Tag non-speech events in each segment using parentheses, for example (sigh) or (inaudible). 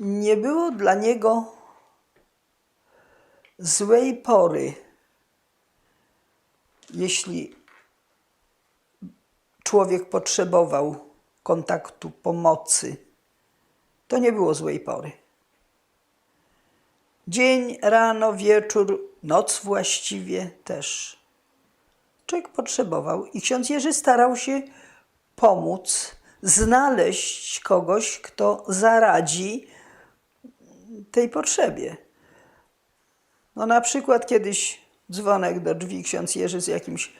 nie było dla niego złej pory, jeśli człowiek potrzebował kontaktu, pomocy. To nie było złej pory. Dzień, rano, wieczór, noc właściwie też. Człowiek potrzebował i ksiądz Jerzy starał się pomóc, znaleźć kogoś, kto zaradzi tej potrzebie. No na przykład kiedyś dzwonek do drzwi ksiądz Jerzy z jakimś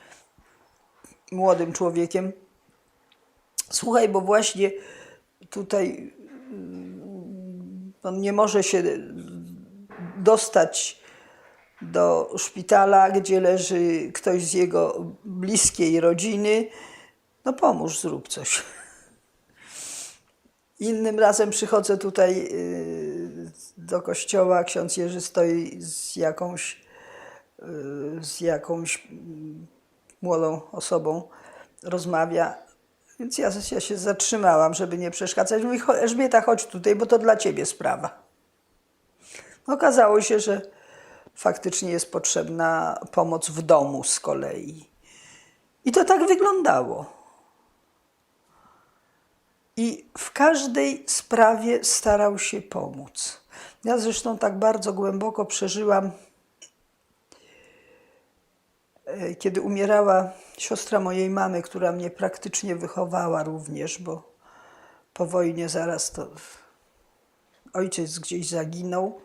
młodym człowiekiem. Słuchaj, bo właśnie tutaj mm, on nie może się dostać do szpitala, gdzie leży ktoś z jego bliskiej rodziny. No pomóż, zrób coś. Innym razem przychodzę tutaj y, do kościoła, ksiądz Jerzy stoi z jakąś, y, z jakąś mm, młodą osobą, rozmawia. Więc ja, ja się zatrzymałam, żeby nie przeszkadzać. Mówi, "Cho- Elżbieta, chodź tutaj, bo to dla ciebie sprawa. Okazało się, że faktycznie jest potrzebna pomoc w domu z kolei. I to tak wyglądało. I w każdej sprawie starał się pomóc. Ja zresztą tak bardzo głęboko przeżyłam, e, kiedy umierała siostra mojej mamy, która mnie praktycznie wychowała również, bo po wojnie zaraz to ojciec gdzieś zaginął.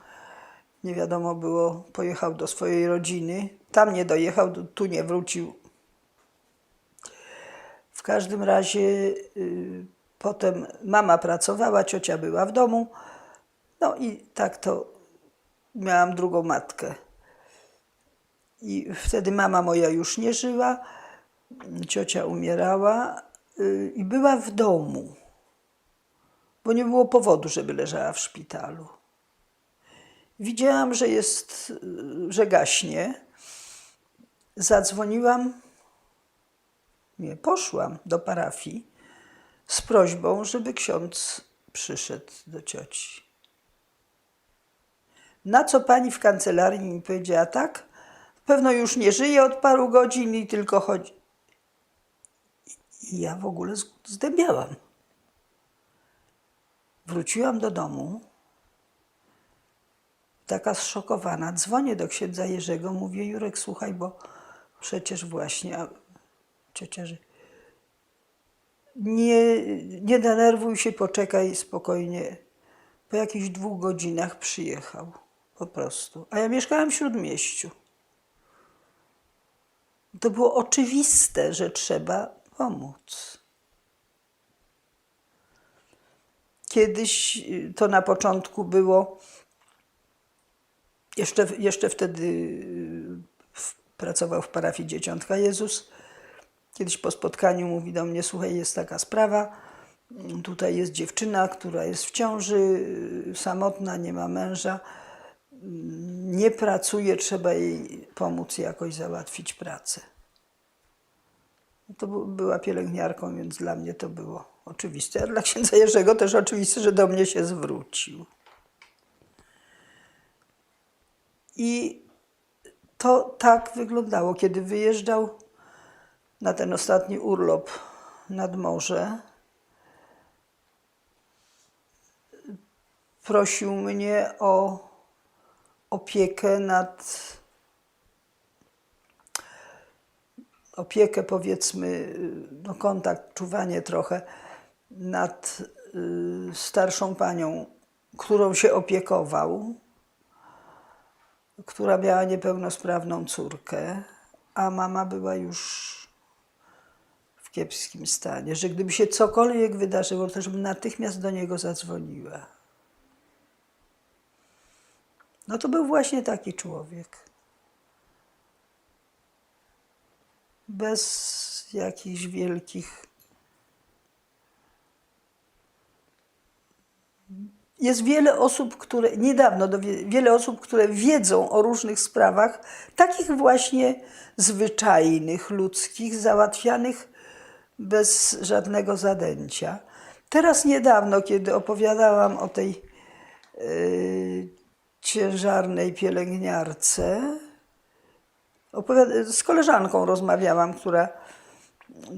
Nie wiadomo było, pojechał do swojej rodziny. Tam nie dojechał, tu nie wrócił. W każdym razie y, potem mama pracowała, ciocia była w domu. No i tak to miałam drugą matkę. I wtedy mama moja już nie żyła, ciocia umierała y, i była w domu, bo nie było powodu, żeby leżała w szpitalu. Widziałam, że jest, y, że gaśnie. Zadzwoniłam, nie, poszłam do parafii z prośbą, żeby ksiądz przyszedł do cioci. Na co pani w kancelarii mi powiedziała tak? Pewno już nie żyje od paru godzin i tylko chodzi. I ja w ogóle zdębiałam. Wróciłam do domu, taka zszokowana. Dzwonię do księdza Jerzego, mówię, Jurek, słuchaj, bo przecież właśnie, a ciocia, nie, nie denerwuj się, poczekaj spokojnie. Po jakichś dwóch godzinach przyjechał, po prostu. A ja mieszkałam w Śródmieściu. To było oczywiste, że trzeba pomóc. Kiedyś y, to na początku było, jeszcze, jeszcze wtedy y, pracował w parafii Dzieciątka Jezus. Kiedyś po spotkaniu mówi do mnie, słuchaj, jest taka sprawa, tutaj jest dziewczyna, która jest w ciąży, y, samotna, nie ma męża, nie pracuje, trzeba jej pomóc jakoś załatwić pracę. To była pielęgniarką, więc dla mnie to było oczywiste. A dla księdza Jerzego też oczywiste, że do mnie się zwrócił. I to tak wyglądało, kiedy wyjeżdżał na ten ostatni urlop nad morze. Prosił mnie o opiekę nad opiekę, powiedzmy, no kontakt, czuwanie trochę nad y, starszą panią, którą się opiekował, która miała niepełnosprawną córkę, a mama była już w kiepskim stanie, że gdyby się cokolwiek wydarzyło, to żebym natychmiast do niego zadzwoniła. No to był właśnie taki człowiek. Bez jakichś wielkich. Jest wiele osób, które niedawno, wiele osób, które wiedzą o różnych sprawach, takich właśnie zwyczajnych, ludzkich, załatwianych bez żadnego zadęcia. Teraz niedawno, kiedy opowiadałam o tej y, ciężarnej pielęgniarce. Opowiada- z koleżanką rozmawiałam, która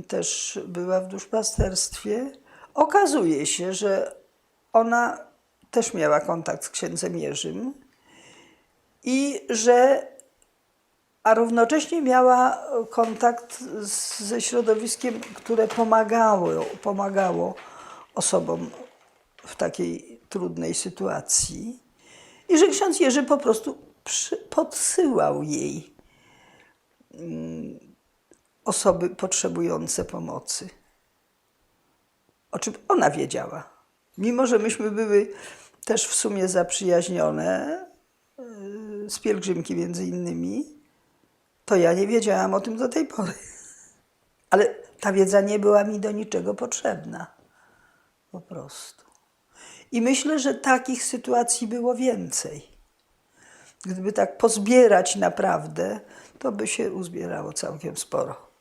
też była w duszpasterstwie. Okazuje się, że ona też miała kontakt z księdzem Jerzym i że a równocześnie miała kontakt z, ze środowiskiem, które pomagało, pomagało osobom w takiej trudnej sytuacji. I że ksiądz Jerzy po prostu przy, podsyłał jej mm, osoby potrzebujące pomocy. O czym ona wiedziała. Mimo, że myśmy były też w sumie zaprzyjaźnione yy, z pielgrzymki między innymi, to ja nie wiedziałam o tym do tej pory. (laughs) Ale ta wiedza nie była mi do niczego potrzebna. Po prostu. I myślę, że takich sytuacji było więcej. Gdyby tak pozbierać naprawdę, to by się uzbierało całkiem sporo.